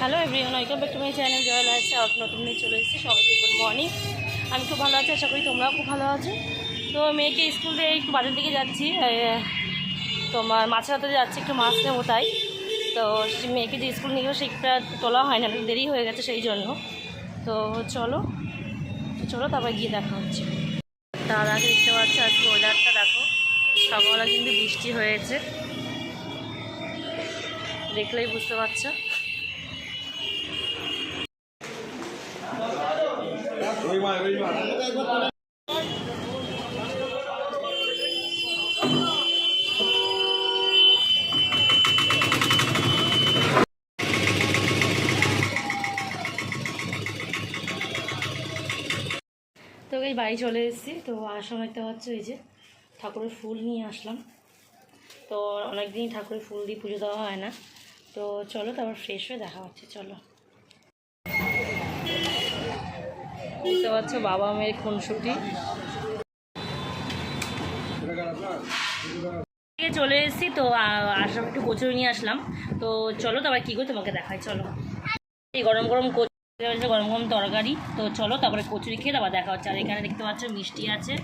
Hello everyone welcome back to my channel Joy আছে আর নতুন নিয়ে চলে এসেছি। সবাইকে গুড মর্নিং আমি খুব ভালো আছি, আশা করি তোমরাও খুব ভালো আছো। তো মেয়েকে স্কুল থেকে একটু বাজার দিকে যাচ্ছি তোমার মাছের হাতে যাচ্ছি, একটু মাছ নেব তাই। তো মেয়েকে যে স্কুল নিয়ে সেটা তোলা হয় না, দেরি হয়ে গেছে সেই জন্য। তো চলো চলো তারপর গিয়ে দেখা হচ্ছে। তার আগে দেখতে পাচ্ছি, আজকে ওয়েদারটা দেখো, সকালবেলা কিন্তু বৃষ্টি হয়েছে। দেখলেই বুঝতে পারছ। তো এই বাড়ি চলে এসেছি। তো আসার সময় তো হচ্ছে ওই যে ঠাকুরের ফুল নিয়ে আসলাম। তো অনেক দিন ঠাকুরের ফুল দিয়ে পুজো দেওয়া হয় না। তো চলো তারপর ফ্রেশ হয়ে দেখা হচ্ছে, চলো। বুঝতে পারছ, বাবা মেয়ের খুনসুটি। চলে এসেছি, তো আসলাম একটু কচুরি নিয়ে আসলাম। তো চলো তারপর কী করে তোমাকে দেখাই, চলো। এই গরম গরম কচুরি, গরম গরম তরকারি। তো চলো তারপরে কচুরি খেয়ে তারপর দেখা হচ্ছে। আর এখানে দেখতে পাচ্ছ, মিষ্টি আছে।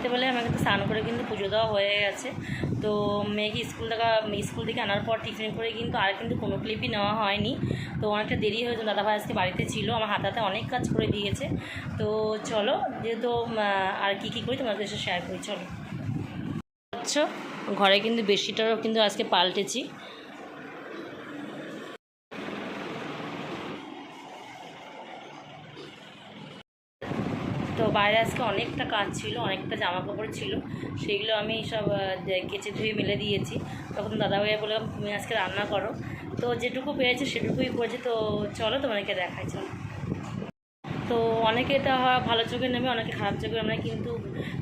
দেখতে পেলে আমাকে তো স্নান করে কিন্তু পুজো দেওয়া হয়ে গেছে। তো মেয়েকে স্কুল থেকে স্কুল থেকে আনার পর টিফিন করে কিন্তু আর কিন্তু কোনো ক্লিপই নেওয়া হয়নি। তো অনেকটা দেরি হয়েছে দাদাভাই আজকে বাড়িতে ছিল, আমার হাতে হাতে অনেক কাজ করে দিয়েছে। তো চলো, যেহেতু আর কী কী করি তোমাদের সাথে শেয়ার করি, চলো। আচ্ছা ঘরে কিন্তু বেডশিটটারও কিন্তু আজকে পাল্টেছি তো বাইরে আজকে অনেকটা কাজ ছিল, অনেকটা জামা কাপড় ছিল, সেগুলো আমি সব কেচে ধুয়ে মেলে দিয়েছি। তখন দাদাভাইয়া বললাম তুমি আজকে রান্না করো। তো যেটুকু পেয়েছে সেটুকুই করেছে। তো চলো তোমাদেরকে দেখাই চলো তো অনেকে এটা ভালো চোখে নেবে, অনেকে খারাপ চোখে নেবে, কিন্তু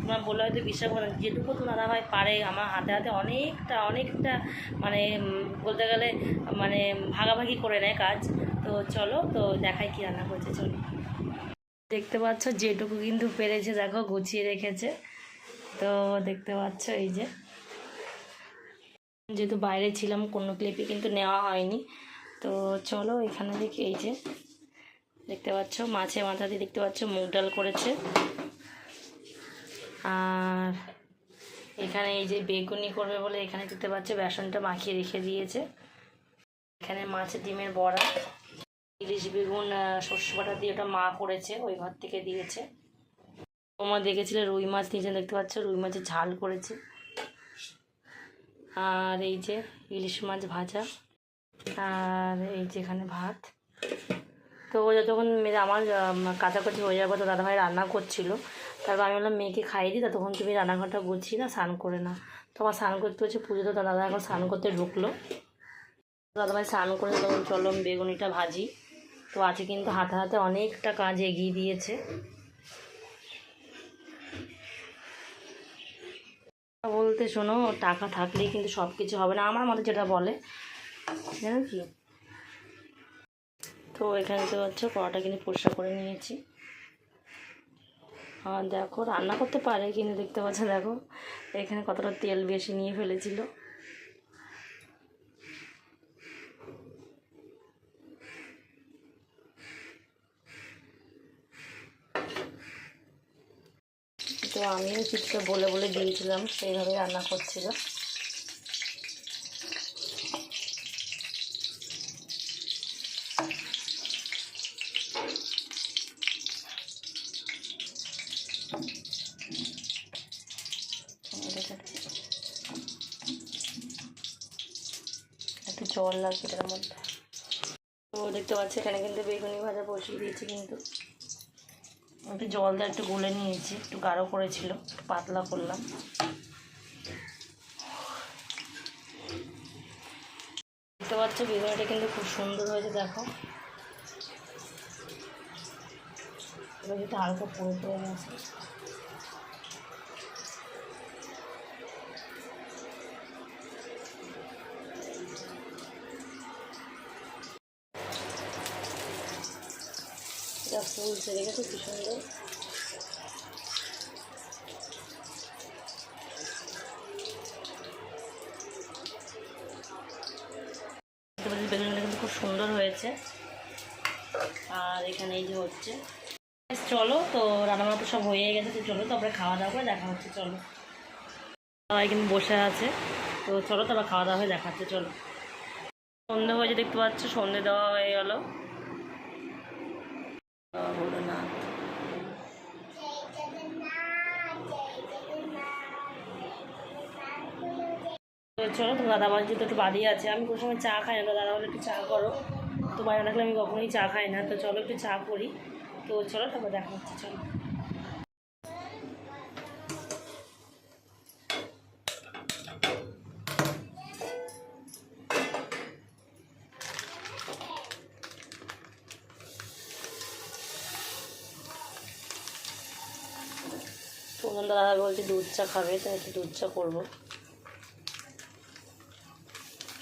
তোমার বলে হয়তো বিশ্বাস করে যেটুকু তো দাদাভাই পারে, আমার হাতে হাতে অনেকটা অনেকটা মানে বলতে গেলে মানে ভাগাভাগি করে নেয় কাজ। তো চলো, তো দেখাই কি রান্না করেছে, চলো। দেখতে পাচ্ছ, যেটুকু কিন্তু পেরেছে, দেখো, গুছিয়ে রেখেছে। তো দেখতে পাচ্ছ, এই যে। যেহেতু বাইরে ছিলাম, কোনো ক্লিপই কিন্তু নেওয়া হয়নি। তো চলো, এখানে দেখি, এই যে। দেখতে পাচ্ছ মাছে মাথা দিয়ে দেখতে পাচ্ছ, মুগ ডাল করেছে। আর এখানে এই যে বেগুনি করবে বলে এখানে দেখতে পাচ্ছ, বেসনটা মাখিয়ে রেখে দিয়েছে। এখানে মাছের ডিমের বড়া। ইলিশ বেগুন সর্ষে বাটা দিয়ে ওটা মা করেছে ওই ঘর থেকে দিয়েছে। তোমার দেখেছিলে রুই মাছ নিচে দেখতে পাচ্ছ? রুই মাছের ঝাল করেছে। আর এই যে ইলিশ মাছ ভাজা আর এই যে এখানে ভাত। তো ও যতক্ষণ মেয়ে আমার আম, কাচাকুচি হয়ে যাবে তো দাদাভাই রান্না করছিল। তারপর আমি বললাম মেয়েকে খাইয়ে দিই ততক্ষণ তুমি রান্নাঘরটা গুছিয়ে না স্নান করে না তো আমার স্নান করতে হচ্ছে পুজো তো দাদা এখন স্নান করতে ঢুকলো। দাদাভাই স্নান করে তখন চলো বেগুনিটা ভাজি। তো আজকে কিন্তু হাতে হাতে অনেকটা কাজ এগিয়ে দিয়েছে। বলতে শোনো, টাকা থাকলেই কিন্তু সব কিছু হবে না। আমার মতে যেটা বলে, জানো কি? তো এখানে তো হচ্ছে কড়াটা কিন্তু পরিষ্কার করে নিয়েছি। আর দেখো, রান্না করতে পারে, কিন্তু দেখতে পাচ্ছ, দেখো, এখানে কতটা তেল বেশি নিয়ে ফেলেছিল। তো আমিও কিছুটা বলে বলে দিয়েছিলাম, সেইভাবে রান্না করছিল। একটু জল লাগবে এটার মধ্যে। তো দেখতে পাচ্ছি এখানে কিন্তু বেগুনি ভাজা বসিয়ে দিয়েছি কিন্তু। একটু জল দিয়ে একটু গুলে নিয়েছি, একটু গাঢ় করেছিল একটু পাতলা করলাম। দেখতে পাচ্ছ বেগুনিটা কিন্তু খুব সুন্দর হয়েছে, দেখো। এবার যেটা হালকা পুরো পড়ে গেছে। একটা ফুল ছেড়ে গেছে, কি সুন্দর। বেগুনটা কিন্তু খুব সুন্দর হয়েছে। আর এখানে এই যে হচ্ছে চলো, তো রান্নাবান্না তো সব হয়ে গেছে, তো চলো তারপরে খাওয়া দাওয়া করে দেখা হচ্ছে, চলো। সবাই কিন্তু বসে আছে, তো চলো তারপর খাওয়া দাওয়া হয়ে দেখা হচ্ছে চলো। সন্ধে হয়েছে, দেখতে পাচ্ছ, সন্ধে দেওয়া হয়ে গেল। চলো তো দাদা বাড়ি যেহেতু একটু বাড়ি আছে। আমি কোনো সময় চা খাই না দাদা বলে একটু চা করো। তো বাইরে রাখলে আমি কখনোই চা খাই না, তো চলো একটু চা করি। তো চলো, তারপর দেখা হচ্ছে, চলো। তখন দাদা বলছে দুধ চা খাবে তো একটু দুধ চা করব।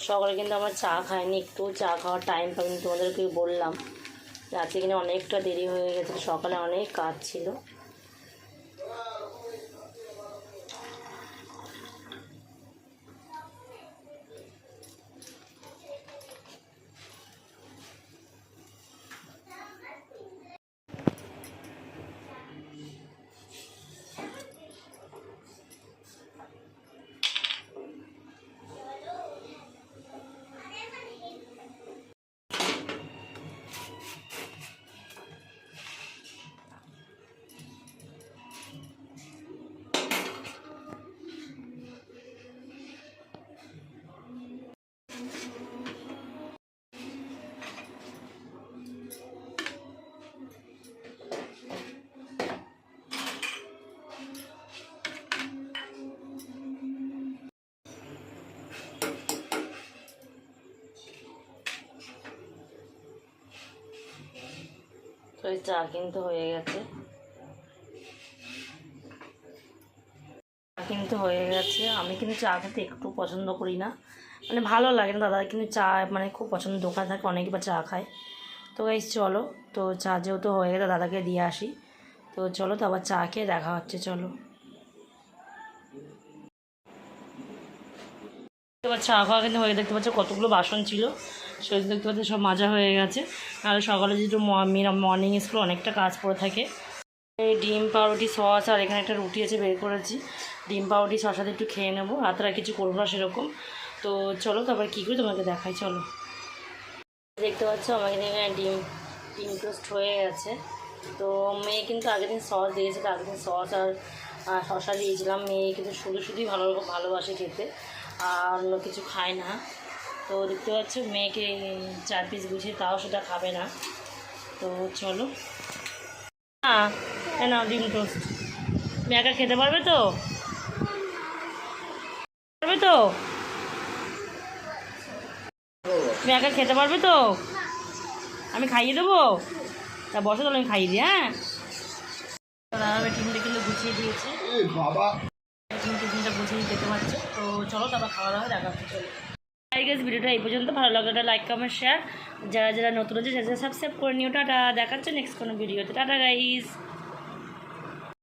সকালে কিন্তু আমার চা খায়নি, একটু চা খাওয়ার টাইম পাইনি তোমাদেরকে বললাম। রাতে কিন্তু কিনা অনেকটা দেরি হয়ে গেছে, সকালে অনেক কাজ ছিল। তো এই চা কিন্তু হয়ে গেছে। কিন্তু হয়ে গেছে। আমি কিন্তু চা খেতে একটু পছন্দ করি না। মানে ভালো লাগে না, দাদা কিন্তু চা মানে খুব পছন্দ দোকান থাকে অনেকবার চা খায়। তো এই চলো, তো চা যেহেতু হয়ে গেছে, দাদাকে দিয়ে আসি। তো চলো, তো আবার চা খেয়ে দেখা হচ্ছে, চলো। চা খাওয়া কিন্তু হয়ে দেখতে পাচ্ছ কতগুলো বাসন ছিল। সেগুলো দেখতে পাচ্ছি সব মাজা হয়ে গেছে। আর সকালে যেহেতু মর্নিং স্কুল অনেকটা কাজ পড়ে থাকে। ডিম, পাউরুটি, সস আর এখানে একটা রুটি আছে বের করেছি। ডিম, পাউরুটি সসাতে একটু খেয়ে নেব। আর কিছু করব না সেরকম। তো চলো তারপর কী করি তোমাকে দেখাই, চলো। দেখতে পাচ্ছ আমাকে এখানে ডিম ডিম টোস্ট হয়ে গেছে। তো মেয়ে কিন্তু আগের দিন সস দিয়েছিল আগের দিন সস আর আর শশা দিয়েছিলাম। মেয়ে কিন্তু শুধু শুধুই ভালো ভালোবাসে খেতে। আর অন্য কিছু খায় না। তো দেখতে পাচ্ছ মেয়েকে চার পিস গুছিয়ে তাও সেটা খাবে না। তো চলো। হ্যাঁ কেন ডিম টোস্ট মেয়ে একা খেতে পারবে তো? পারবে তো? তুমি একা খেতে পারবে তো? আমি খাইয়ে দেবো? তা বসো তাহলে আমি খাইয়ে দিই হ্যাঁ? আমি টিফিনটা কিন্তু গুছিয়ে দিয়েছি। বাবা। টিফিনটা গুছিয়ে যেতে পারছে। তো চলো তারপর খাওয়া দাওয়া দেখা চলো। গেছে ভিডিওটা এই পর্যন্ত। ভালো লাগল লাগলে লাইক কমেন্ট শেয়ার যারা যারা নতুন আছে যারা সাবস্ক্রাইব করে নিও। টাটা। দেখাচ্ছে নেক্সট কোনো ভিডিওতে টাটা গাইস